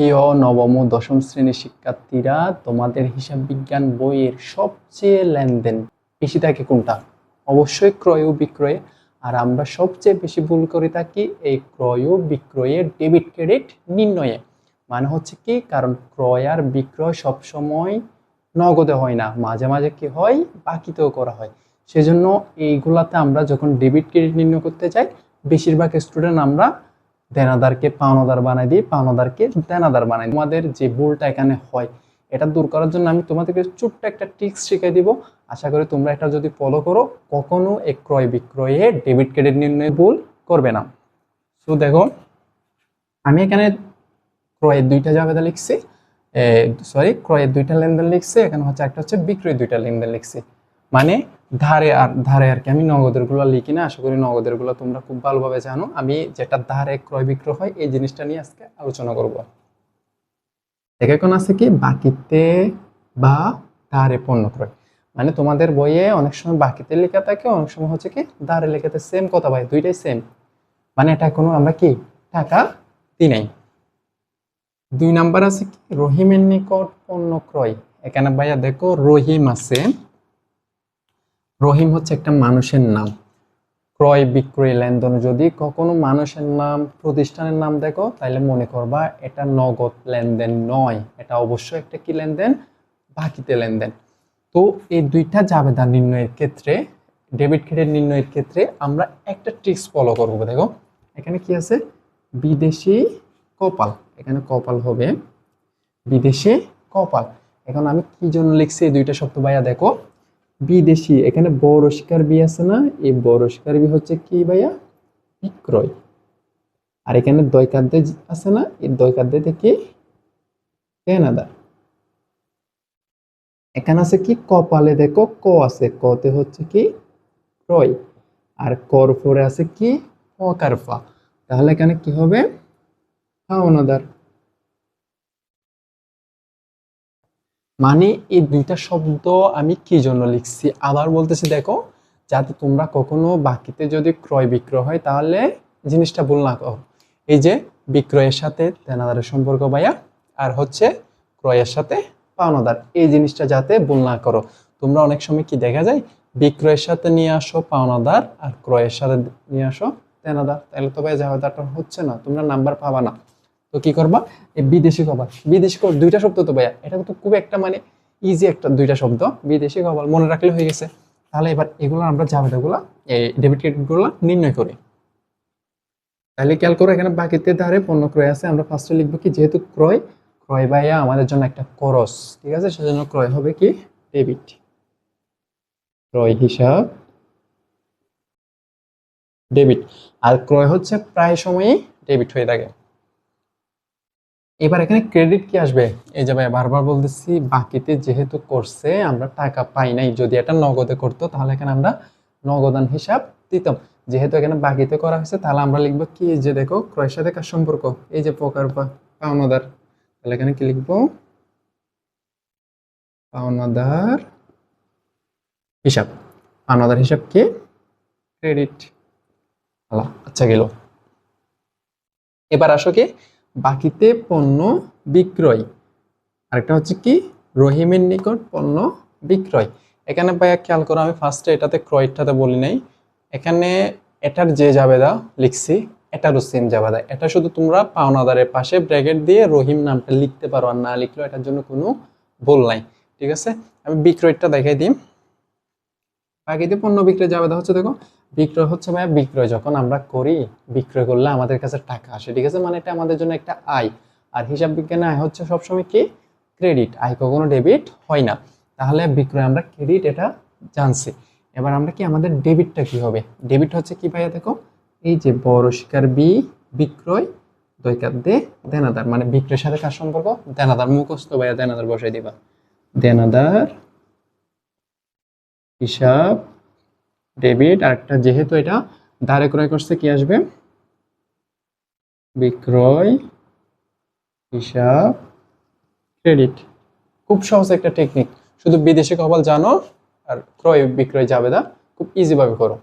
প্রিয় নবম দশম শ্রেণির শিক্ষার্থীরা, তোমাদের হিসাব বিজ্ঞান বইয়ের সবচেয়ে লেনদেন বেশি থাকে কোনটা? অবশ্যই ক্রয় ও বিক্রয়ে। আর আমরা সবচেয়ে বেশি ভুল করে থাকি এই ক্রয় ও বিক্রয়ের ডেবিট ক্রেডিট নির্ণয়ে। মানে হচ্ছে কি? কারণ ক্রয় আর বিক্রয় সবসময় নগদে হয় না, মাঝে মাঝে কি হয়? বাকিতেও করা হয়। সেজন্য এইগুলাতে আমরা যখন ডেবিট ক্রেডিট নির্ণয় করতে চাই, বেশিরভাগ স্টুডেন্ট আমরা দেনাদারকে পাওনাদার বানাই দিই, পাওনাদারকে দেনাদার বানাই দিই। আমাদের যে ভুলটা এখানে হয়, এটা দূর করার জন্য আমি তোমাদেরকে ছোট্ট একটা টিক্স শিখিয়ে দিব। আশা করি তোমরা এটা যদি ফলো করো, কখনো এক ক্রয় বিক্রয়ে ডেবিট ক্রেডিট নির্ণয় ভুল করবে না। তো দেখো, আমি এখানে ক্রয়ের দুইটা জায়গাতে লিখছি। সরি ক্রয়ের দুইটা লেনদেন লিখছি, এখানে হচ্ছে একটা হচ্ছে বিক্রয়ের দুইটা লেনদেন লিখছি। মানে ধারে আর ধারে আর কি। আমি নগদেরগুলো লিখি না, আশা করি নগদেরগুলো তোমরা খুব ভালোভাবে জানো। আমি যেটা ধারে ক্রয় বিক্রয় হয়, এই জিনিসটা নিয়ে আজকে আলোচনা করব। দেখে কোন আছে কি, বাকিতে বা ধারে পণ্য ক্রয়। মানে তোমাদের বইয়ে অনেক সময় বাকিতে লেখা থাকে, অনেক সময় হচ্ছে কি, ধারে লেখাতে সেম কথা ভাই, দুইটাই সেম মানে এটা কোনো আমরা কি, টাকা দিই নাই। দুই নাম্বার আছে কি, রহিমের নিকট পণ্য ক্রয়। এখানে ভাইয়া দেখো, রহিম আছে রহিম হচ্ছে একটা মানুষের নাম। ক্রয়, বিক্রয়, লেনদেন যদি কখনো মানুষের নাম, প্রতিষ্ঠানের নাম দেখো তাহলে মনে করবা এটা নগদ লেনদেন নয়, এটা অবশ্যই একটা কি লেনদেন? বাকিতে লেনদেন। তো এই দুইটা জাবেদা নির্ণয়ের ক্ষেত্রে, ডেবিট ক্রেডিট নির্ণয়ের ক্ষেত্রে আমরা একটা ট্রিক্স ফলো করব, দেখো। এখানে কি আছে? বিদেশি কপাল। এখানে কপাল হবে বিদেশি কপাল। এখন আমি কি জন্য লিখছি? এই দুইটা শব্দ ভাইয়া দেখো। বিদেশি, এখানে বড় শিকার বি আছে না? এই বড় শিকার বি হচ্ছে কি ভাইয়া? বিক্রয়। আর এখানে দয়কাদ্দে আছে না? এই দয়কাদ্দে থেকে কেনাদা এখানে আছে কি? কপালে দেখো ক আছে। কতে হচ্ছে কি? ক্রয়। আর কর পরে আছে কি? অকারফা। তাহলে এখানে কি হবে? পাওনাদার। মানে এই দুইটা শব্দ আমি কি জন্য লিখছি? আবার বলতেছি, দেখো, যাতে তোমরা কখনো বাকিতে যদি ক্রয় বিক্রয় হয়, তাহলে জিনিসটা ভুল না করো। এই যে, বিক্রয়ের সাথে দেনাদারের সম্পর্ক ভাইয়া, আর হচ্ছে ক্রয়ের সাথে পাওনাদার। এই জিনিসটা যাতে ভুল না করো। তোমরা অনেক সময় কি দেখা যায়, বিক্রয়ের সাথে নিয়ে আসো পাওনাদার আর ক্রয়ের সাথে নিয়ে আসো দেনাদার। তাহলে তো ভাই জাবেদাটা হচ্ছে না, তোমরা নাম্বার পাবা না। তো কি করবা? বিদেশি কপাল বিদেশি কপাল দুইটা শব্দ তো ভাইয়া। এটা তো খুব একটা মানে ইজি একটা দুইটা শব্দ। বিদেশি কপাল মনে রাখলে হয়ে গেছে। তাহলে এবার এগুলো আমরা জাবেদাগুলো এই ডেবিট ক্রেডিটগুলো নির্ণয় করি। তাহলে খেয়াল করো, এখানে বাকিতে ধারে পণ্য ক্রয় আছে। আমরা ফার্স্টে লিখব কি, যেহেতু ক্রয় ক্রয় ভাইয়া আমাদের জন্য একটা করস ঠিক আছে? সেজন্য ক্রয় হবে কি? ডেবিট ক্রয় হিসাব ডেবিট আর ক্রয় হচ্ছে প্রায় সময়ই ডেবিট হয়ে থাকে। এবার এখানে ক্রেডিট কি আসবে? এই যে ভাই বারবার বলতেছি, বাকিতে যেহেতু করছে, আমরা টাকা পাই নাই, যদি এটা নগদে করতো, তাহলে এখানে আমরা নগদান হিসাব দিতাম। যেহেতু এখানে বাকিতে করা হয়েছে, তাহলে আমরা লিখব কি? যে দেখো ক্রয়ের সাথে কার সম্পর্ক। এই যে প্রকার পাওনাদার। তাহলে এখানে কি লিখব? পাওনাদার হিসাব। পাওনাদার হিসাব কি? ক্রেডিট আচ্ছা গেল। এবার আসো কি? বাকিতে পণ্য বিক্রয়। আরেকটা হচ্ছে কি? রহিমের নিকট পণ্য বিক্রয়। এখানে ভাইয়া খেয়াল করো, আমি ফার্স্টে এটাতে ক্রয়টাতে বলি নাই। এখানে এটার যে জাবেদা লিখছি, এটারও সেম জাবেদা। এটা শুধু তোমরা পাওনাদারের পাশে ব্র্যাকেট দিয়ে রহিম নামটা লিখতে পারো আর না লিখলেও এটার জন্য কোনো ভুল নাই। ঠিক আছে? আমি বিক্রয়টা দেখাই দিই। বাকিতে পণ্য বিক্রয় জাবেদা হচ্ছে দেখো বিক্রয় হচ্ছে ভাইয়া বিক্রয়, যখন আমরা করি, বিক্রয় করলে আমাদের কাছে টাকা আসে, ঠিক আছে? মানে এটা আমাদের জন্য একটা আয়। আর হিসাব বিজ্ঞানে আয় হচ্ছে সবসময় কি? ক্রেডিট। আয় কখনো ডেবিট হয় না। তাহলে বিক্রয় আমরা ক্রেডিট এটা জানছি। এবার আমরা কি আমাদের ডেবিটটা কি হবে? ডেবিট হচ্ছে কি ভাইয়া দেখো? এই যে বড় শিকার বি, বিক্রয় দৈকার দে, দেনাদার। মানে বিক্রয়ের সাথে কার সম্পর্ক? দেনাদার। মুখস্থ ভাইয়া দেনাদার বসাই দিবা। দেনাদার, হিসাব ডেবিট আর একটা যেহেতু এটা ধারে ক্রয় করছে, কি আসবে? বিক্রয়, হিসাব, ক্রেডিট। খুব সহজ একটা টেকনিক। শুধু বিদেশে খবর জানো আর ক্রয় বিক্রয় যাবে না, খুব ইজিভাবে করো।